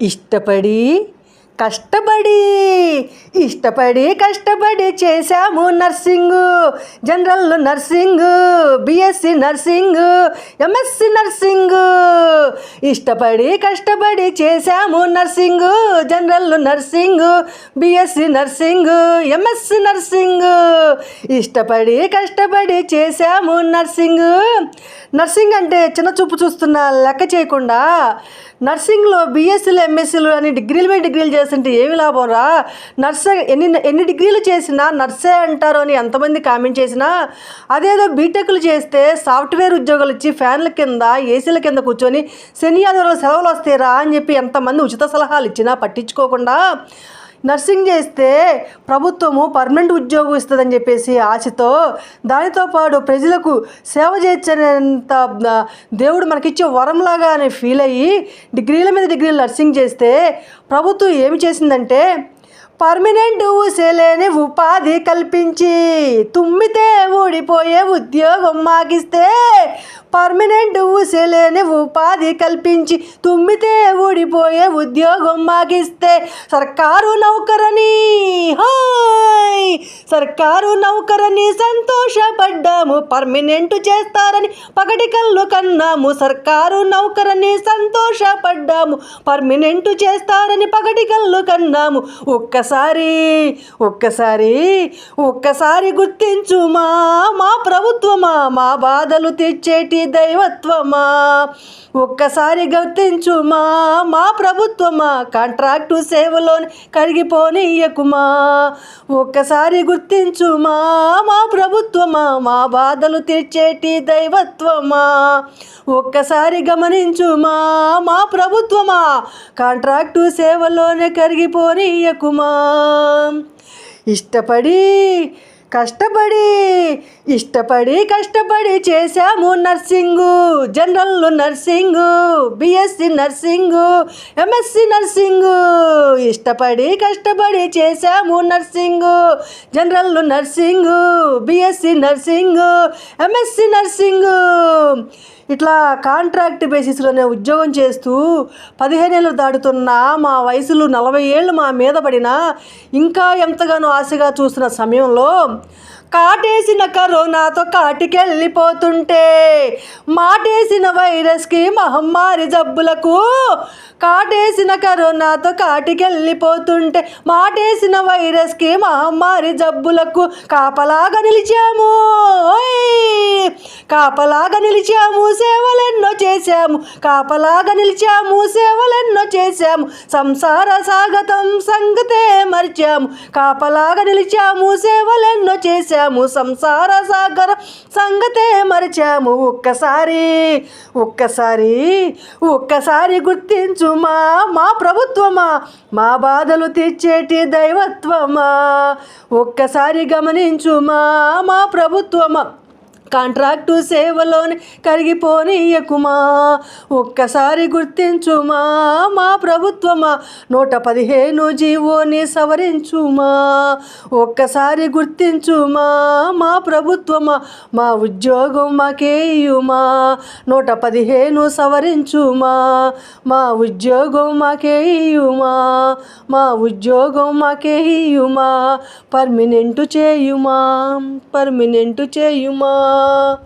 ఇష్టపడి కష్టపడి ఇష్టపడి కష్టపడి చేశాము nursing. General nursing BSc nursing MSc nursing. ఇష్టపడి కష్టపడి చేశాము nursing general nursing BSc nursing MSc nursing. ఇష్టపడి కష్టపడి చేశాము నర్సింగ్. నర్సింగ్ అంటే చిన్న చూపు చూస్తున్న లెక్క చేయకుండా నర్సింగ్లో బీఎస్సీలు ఎంఎస్సీలు అని డిగ్రీలు మీద డిగ్రీలు చేస్తుంటే ఏమి లాభం రా నర్సే ఎన్ని ఎన్ని డిగ్రీలు చేసినా నర్సే అంటారు అని ఎంతమంది కామెంట్ చేసినా అదేదో బీటెక్లు చేస్తే సాఫ్ట్వేర్ ఉద్యోగాలు ఇచ్చి ఫ్యాన్ల కింద ఏసీల కింద కూర్చొని శని ఆదివారం సెలవులు వస్తాయిరా అని చెప్పి ఎంతమంది ఉచిత సలహాలు ఇచ్చినా పట్టించుకోకుండా నర్సింగ్ చేస్తే ప్రభుత్వము పర్మనెంట్ ఉద్యోగం ఇస్తుందని చెప్పేసి ఆశతో దానితో పాటు ప్రజలకు సేవ చేయొచ్చనేంత దేవుడు మనకిచ్చే వరంలాగా అని ఫీల్ అయ్యి డిగ్రీల మీద డిగ్రీలు నర్సింగ్ చేస్తే ప్రభుత్వం ఏమి చేసిందంటే పర్మనెంట్ ఊసేలేని ఉపాధి కల్పించి తుమ్మితే ఊడిపోయే ఉద్యోగం మాగిస్తే పర్మనెంట్ ఊసేలేని ఉపాధి కల్పించి తుమ్మితే ఊడిపోయే ఉద్యోగం మాగిస్తే సర్కారు నౌకరని హాయ్ సర్కారు నౌకరని సంతోషపడ్డాము పర్మనెంట్ చేస్తారని పగటి కళ్ళు కన్నాము. సర్కారు నౌకరని సంతోషపడ్డాము పర్మనెంట్ చేస్తారని పగటి కళ్ళు కన్నాము. ఒక్కసారి ఒక్కసారి ఒక్కసారి గుర్తించుమా మా ప్రభుత్వమా మా బాధలు తెచ్చేటి దైవత్వమా? ఒక్కసారి గుర్తించుమా మా ప్రభుత్వమా కాంట్రాక్టు సేవలోని కరిగిపోనీయకుమా? ఒక్కసారి గుర్తించుమా మా ప్రభుత్వమా మా బాధలు తీర్చేటి దైవత్వమా? ఒక్కసారి గమనించుమా మా ప్రభుత్వమా? కాంట్రాక్టు సేవలోనే కరిగిపోనీయకుమా? ఇష్టపడి కష్టపడి ఇష్టపడి కష్టపడి చేశాము nursing general nursing BSc nursing MSc nursing. ఇష్టపడి కష్టపడి చేశాము nursing general nursing BSc nursing MSc nursing. ఇట్లా కాంట్రాక్ట్ బేసిస్లోనే ఉద్యోగం చేస్తూ పదిహేనేళ్ళు దాటుతున్న మా వయసులు నలభై ఏళ్ళు మా మీద పడినా ఇంకా ఎంతగానో ఆశగా చూసిన సమయంలో కాటేసిన కరోనాతో కాటికెళ్ళిపోతుంటే మాటేసిన వైరస్కి మహమ్మారి జబ్బులకు కాటేసిన కరోనాతో కాటికెళ్ళిపోతుంటే మాటేసిన వైరస్కి మహమ్మారి జబ్బులకు కాపలాగా నిలిచాము ఓయ్! కాపలాగా నిలిచాము సేవలెన్నో చేశాము. కాపలాగా నిలిచాము సేవలెన్నో చేశాము. సంసార సాగతం సంగతే మరిచాము. కాపలాగా నిలిచాము సేవలెన్నో చేశాము. సంసార సాగర సంగతే మరిచాము. ఒక్కసారి ఒక్కసారి ఒక్కసారి గుర్తించుమా మా ప్రభుత్వమా మా బాధలు తీర్చేటి దైవత్వమా? ఒక్కసారి గమనించుమా మా ప్రభుత్వమా? కాంట్రాక్టు సేవలోని కరిగిపోనీయకుమా ఒక్కసారి గుర్తించుమా మా ప్రభుత్వమా. నూట పదిహేను జీవోని సవరించుమా. ఒక్కసారి గుర్తించుమా మా ప్రభుత్వమా. మా ఉద్యోగం మాకేయుమా. నూట పదిహేను సవరించుమా. మా ఉద్యోగం మాకేయుమా. మా ఉద్యోగం మాకేయుమా. Permanent చేయుమా permanent చేయుమా. 呃